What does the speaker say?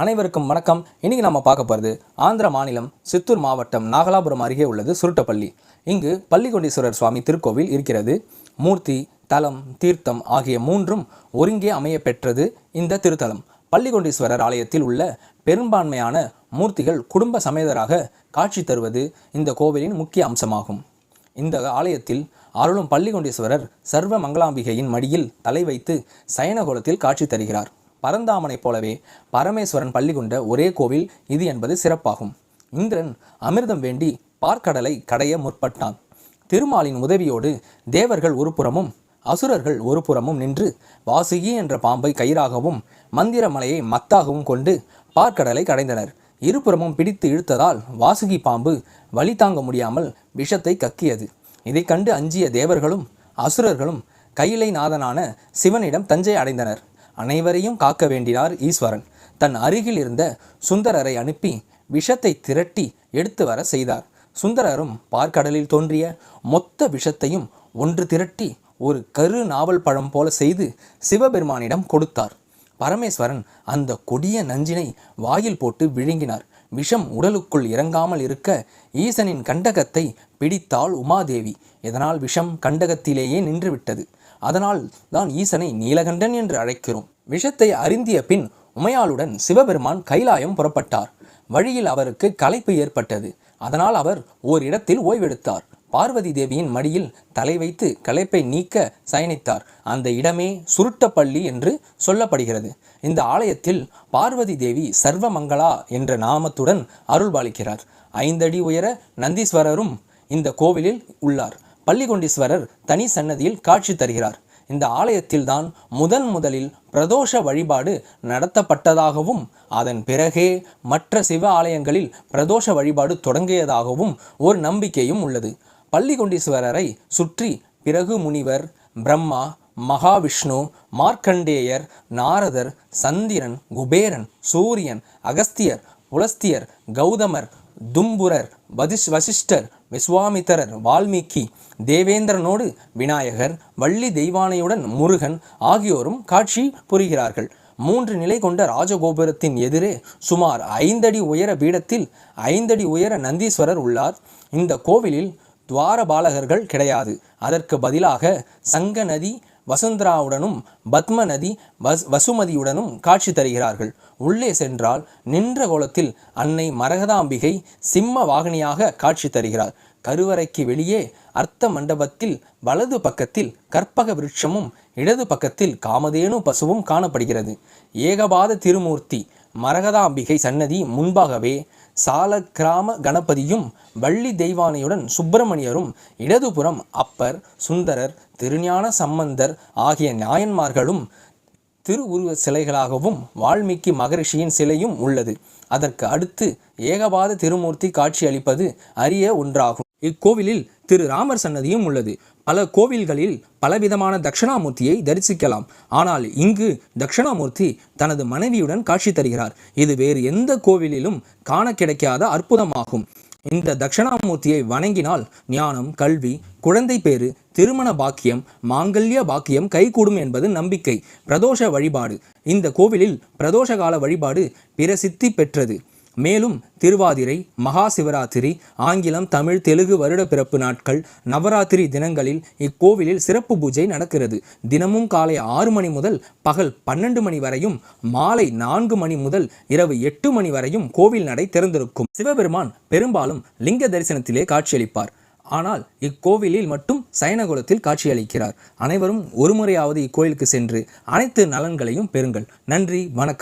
அனைவருக்கும் வணக்கம். இன்றைக்கி நம்ம பார்க்க போகிறது ஆந்திர மாநிலம் சித்தூர் மாவட்டம் நாகலாபுரம் அருகே உள்ளது சுருட்டப்பள்ளி. இங்கு பள்ளிகொண்டீஸ்வரர் சுவாமி திருக்கோவில் இருக்கிறது. மூர்த்தி தலம் தீர்த்தம் ஆகிய மூன்றும் ஒருங்கே அமைய பெற்றது இந்த திருத்தலம். பள்ளிகொண்டீஸ்வரர் ஆலயத்தில் உள்ள பெரும்பான்மையான மூர்த்திகள் குடும்ப சமேதராக காட்சி தருவது இந்த கோவிலின் முக்கிய அம்சமாகும். இந்த ஆலயத்தில் அருளும் பள்ளிகொண்டீஸ்வரர் சர்வ மங்களாம்பிகையின் மடியில் தலை வைத்து சயனகோலத்தில் காட்சி தருகிறார். பரந்தாமனைப் போலவே பரமேஸ்வரன் பள்ளி கொண்ட ஒரே கோவில் இது என்பது சிறப்பாகும். இந்திரன் அமிர்தம் வேண்டி பார்க்கடலை கடைய முற்பட்டான். திருமாலின் உதவியோடு தேவர்கள் ஒரு புறமும் அசுரர்கள் ஒரு புறமும் நின்று வாசுகி என்ற பாம்பை கயிறாகவும் மந்திரமலையை மத்தாகவும் கொண்டு பார்க்கடலை கடைந்தனர். இருபுறமும் பிடித்து இழுத்ததால் வாசுகி பாம்பு வலி தாங்க முடியாமல் விஷத்தை கக்கியது. இதைக் கண்டு அஞ்சிய தேவர்களும் அசுரர்களும் கையிலை நாதனான சிவனிடம் தஞ்சை அடைந்தனர். அனைவரையும் காக்க வேண்டினார் ஈஸ்வரன். தன் அருகில் இருந்த சுந்தரரை அனுப்பி விஷத்தை திரட்டி எடுத்து வர செய்தார். சுந்தரரும் பார்க்கடலில் தோன்றிய மொத்த விஷத்தையும் ஒன்று திரட்டி ஒரு கரு நாவல் பழம் போல செய்து சிவபெருமானிடம் கொடுத்தார். பரமேஸ்வரன் அந்த கொடிய நஞ்சினை வாயில் போட்டு விழுங்கினார். விஷம் உடலுக்குள் இறங்காமல் இருக்க ஈசனின் கண்டகத்தை பிடித்தாள் உமாதேவி. இதனால் விஷம் கண்டகத்திலேயே நின்றுவிட்டது அதனால் தான் ஈசனை நீலகண்டன் என்று அழைக்கிறோம். விஷத்தை அருந்திய பின் உமையாளுடன் சிவபெருமான் கைலாயம் புறப்பட்டார். வழியில் அவருக்கு களைப்பு ஏற்பட்டது. அதனால் அவர் ஓரிடத்தில் ஓய்வெடுத்தார். பார்வதி தேவியின் மடியில் தலை வைத்து களைப்பை நீக்க சயனித்தார். அந்த இடமே சுருட்டப்பள்ளி என்று சொல்லப்படுகிறது. இந்த ஆலயத்தில் பார்வதி தேவி சர்வமங்களா என்ற நாமத்துடன் அருள்பாலிக்கிறார். ஐந்தடி உயர நந்தீஸ்வரரும் இந்த கோவிலில் உள்ளார். பள்ளிகொண்டீஸ்வரர் தனி சன்னதியில் காட்சி தருகிறார். இந்த ஆலயத்தில்தான் முதன் முதலில் பிரதோஷ வழிபாடு நடத்தப்பட்டதாகவும் அதன் பிறகே மற்ற சிவ ஆலயங்களில் பிரதோஷ வழிபாடு தொடங்கியதாகவும் ஒரு நம்பிக்கையும் உள்ளது. பள்ளிகொண்டீஸ்வரரை சுற்றி பிறகு முனிவர் பிரம்மா மகாவிஷ்ணு மார்க்கண்டேயர் நாரதர் சந்திரன் குபேரன் சூரியன் அகஸ்தியர் புலஸ்தியர் கௌதமர் தும்புரர் வதிஷ் வசிஷ்டர் விஸ்வாமித்திரர் வால்மீகி தேவேந்திரனோடு விநாயகர் வள்ளி தெய்வானையுடன் முருகன் ஆகியோரும் காட்சி புரிகிறார்கள். மூன்று நிலை கொண்ட ராஜகோபுரத்தின் எதிரே சுமார் ஐந்தடி உயர பீடத்தில் ஐந்தடி உயர நந்தீஸ்வரர் உள்ளார். இந்த கோவிலில் துவாரபாலகர்கள் கிடையாது. அதற்கு பதிலாக சங்க நதி வசுந்தராவுடனும் பத்ம நதி வஸ் வசுமதியுடனும் காட்சி தருகிறார்கள். உள்ளே சென்றால் நின்ற கோலத்தில் அன்னை மரகதாம்பிகை சிம்ம வாகனியாக காட்சி தருகிறார். கருவறைக்கு வெளியே அர்த்த மண்டபத்தில் வலது பக்கத்தில் கற்பக விருட்சமும் இடது பக்கத்தில் காமதேனு பசுவும் காணப்படுகிறது. ஏகபாத திருமூர்த்தி மரகதாம்பிகை சன்னதி முன்பாகவே சாலக்கிராம கணபதியும் வள்ளி தெய்வானையுடன் சுப்பிரமணியரும் இடதுபுறம் அப்பர் சுந்தரர் திருஞான சம்பந்தர் ஆகிய நாயன்மார்களும் திருவுருவ சிலைகளாகவும் வால்மீகி மகரிஷியின் சிலையும் உள்ளது. அதற்கு அடுத்து ஏகபாத திருமூர்த்தி காட்சி அளிப்பது அரிய ஒன்றாகும். இக்கோவிலில் திரு ராமர் சன்னதியும் உள்ளது. பல கோவில்களில் பலவிதமான தட்சிணாமூர்த்தியை தரிசிக்கலாம். ஆனால் இங்கு தட்சிணாமூர்த்தி தனது மனைவியுடன் காட்சி தருகிறார். இது வேறு எந்த கோவிலிலும் காண கிடைக்காத அற்புதமாகும். இந்த தட்சிணாமூர்த்தியை வணங்கினால் ஞானம் கல்வி குழந்தை பேறு திருமண பாக்கியம் மாங்கல்ய பாக்கியம் கைகூடும் என்பது நம்பிக்கை பிரதோஷ வழிபாடு. இந்த கோவிலில் பிரதோஷ கால வழிபாடு பிரசித்தி பெற்றது. மேலும் திருவாதிரை மகா சிவராத்திரி ஆங்கிலம் தமிழ் தெலுங்கு வருட பிறப்பு நாட்கள் நவராத்திரி தினங்களில் இக்கோவிலில் சிறப்பு பூஜை நடக்கிறது. தினமும் காலை ஆறு மணி முதல் பகல் பன்னெண்டு மணி வரையும் மாலை நான்கு மணி முதல் இரவு எட்டு மணி வரையும் கோவில் நடை திறந்திருக்கும். சிவபெருமான் பெரும்பாலும் லிங்க தரிசனத்திலே காட்சியளிப்பார். ஆனால் இக்கோவிலில் மட்டும் சயனகுலத்தில் காட்சியளிக்கிறார். அனைவரும் ஒருமுறையாவது இக்கோயிலுக்கு சென்று அனைத்து நலன்களையும் பெறுங்கள். நன்றி வணக்கம்.